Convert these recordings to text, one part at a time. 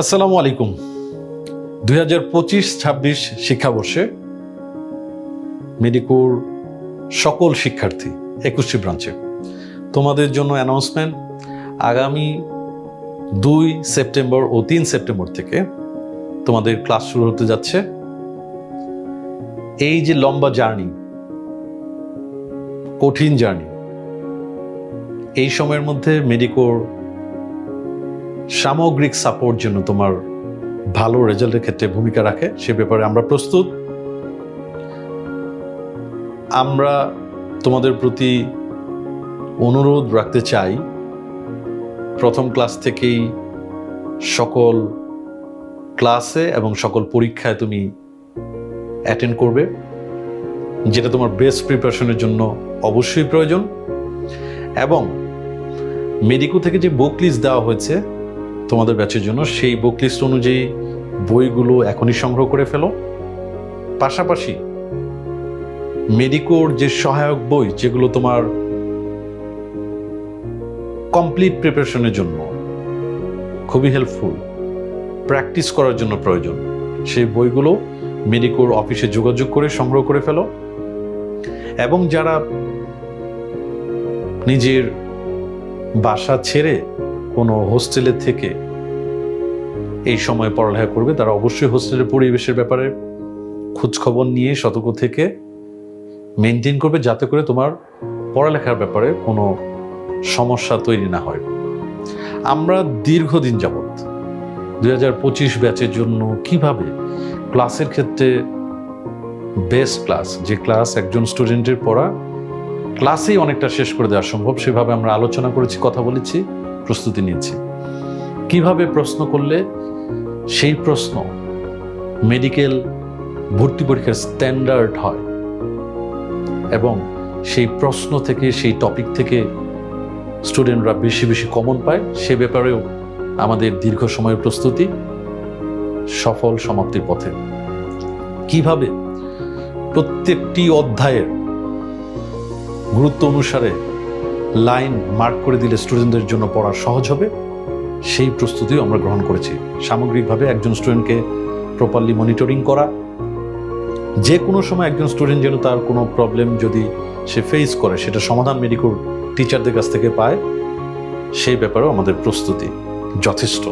আসসালামু আলাইকুম। দুই হাজার পঁচিশ ছাব্বিশ শিক্ষাবর্ষে মেডিকোর সকল শিক্ষার্থী একুশটি ব্রাঞ্চে। তোমাদের জন্য অ্যানাউন্সমেন্ট, আগামী দুই সেপ্টেম্বর ও তিন সেপ্টেম্বর থেকে তোমাদের ক্লাস শুরু হতে যাচ্ছে। এই যে লম্বা জার্নি, কঠিন জার্নি, এই সময়ের মধ্যে মেডিকোর সামগ্রিক সাপোর্ট জন্য তোমার ভালো রেজাল্টের ক্ষেত্রে ভূমিকা রাখে, সে ব্যাপারে আমরা প্রস্তুত। আমরা তোমাদের প্রতি অনুরোধ রাখতে চাই, প্রথম ক্লাস থেকেই সকল ক্লাসে এবং সকল পরীক্ষায় তুমি অ্যাটেন্ড করবে, যেটা তোমার বেস্ট প্রিপারেশনের জন্য অবশ্যই প্রয়োজন। এবং মেডিকো থেকে যে বুক লিস্ট দেওয়া হয়েছে তোমাদের ব্যাচের জন্য সেই বুক লিস্ট অনুযায়ী বইগুলো এখনই সংগ্রহ করে ফেলো। পাশাপাশি মেডিকোর যে সহায়ক বই, যেগুলো তোমার কমপ্লিট প্রিপারেশনের জন্য খুবই হেল্পফুল প্র্যাকটিস করার জন্য প্রয়োজন, সেই বইগুলো মেডিকোর অফিসে যোগাযোগ করে সংগ্রহ করে ফেলো। এবং যারা নিজের বাসা ছেড়ে কোনো হোস্টেলে থেকে এই সময় পড়ালেখা করবে, তারা অবশ্যই হোস্টেলের পরিবেশের ব্যাপারে খোঁজখবর নিয়ে সতর্ক থেকে মেনটেন করবে যাতে করে তোমার পড়ালেখার ব্যাপারে কোনো সমস্যা তৈরি না হয়। আমরা দীর্ঘদিন যাবৎ দুই হাজার পঁচিশ ব্যাচের জন্য কীভাবে ক্লাসের ক্ষেত্রে বেস্ট ক্লাস যে ক্লাস একজন স্টুডেন্টের পড়া ক্লাসেই অনেকটা শেষ করে দেওয়া সম্ভব, সেভাবে আমরা আলোচনা করেছি, কথা বলেছি। প্রস্তুতি নিয়েছি। কীভাবে প্রশ্ন করলে সেই প্রশ্ন মেডিকেল ভর্তি পরীক্ষার স্ট্যান্ডার্ড হয় এবং সেই প্রশ্ন থেকে, সেই টপিক থেকে স্টুডেন্টরা বেশি বেশি কমন পায়, সে ব্যাপারেও আমাদের দীর্ঘ সময়ের প্রস্তুতি সফল সমাপ্তির পথে। কীভাবে প্রত্যেকটি অধ্যায়ের গুরুত্ব অনুসারে লাইন মার্ক করে দিলে স্টুডেন্টদের জন্য পড়া সহজ হবে। সেই প্রস্তুতিও আমরা গ্রহণ করেছি। সামগ্রিকভাবে একজন স্টুডেন্টকে প্রপারলি মনিটরিং করা, যে কোনো সময় একজন স্টুডেন্ট যেন তার কোনো প্রবলেম যদি সে ফেস করে, সেটা সমাধান মেডিকেল টিচারদের কাছ থেকে পায়, সেই ব্যাপারেও আমাদের প্রস্তুতি যথেষ্ট।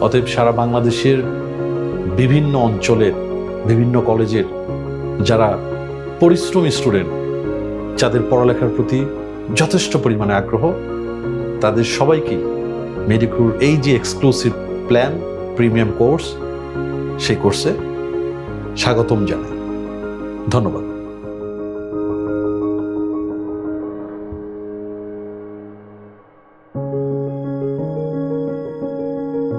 অতএব সারা বাংলাদেশের বিভিন্ন অঞ্চলের, বিভিন্ন কলেজের যারা পরিশ্রমী স্টুডেন্ট যাদের পড়ালেখার প্রতি যথেষ্ট পরিমাণে আগ্রহ। তাদের সবাইকে মেডিকুর এই যে এক্সক্লুসিভ প্ল্যান প্রিমিয়াম কোর্স সেই কোর্সে স্বাগতম জানাই। ধন্যবাদ।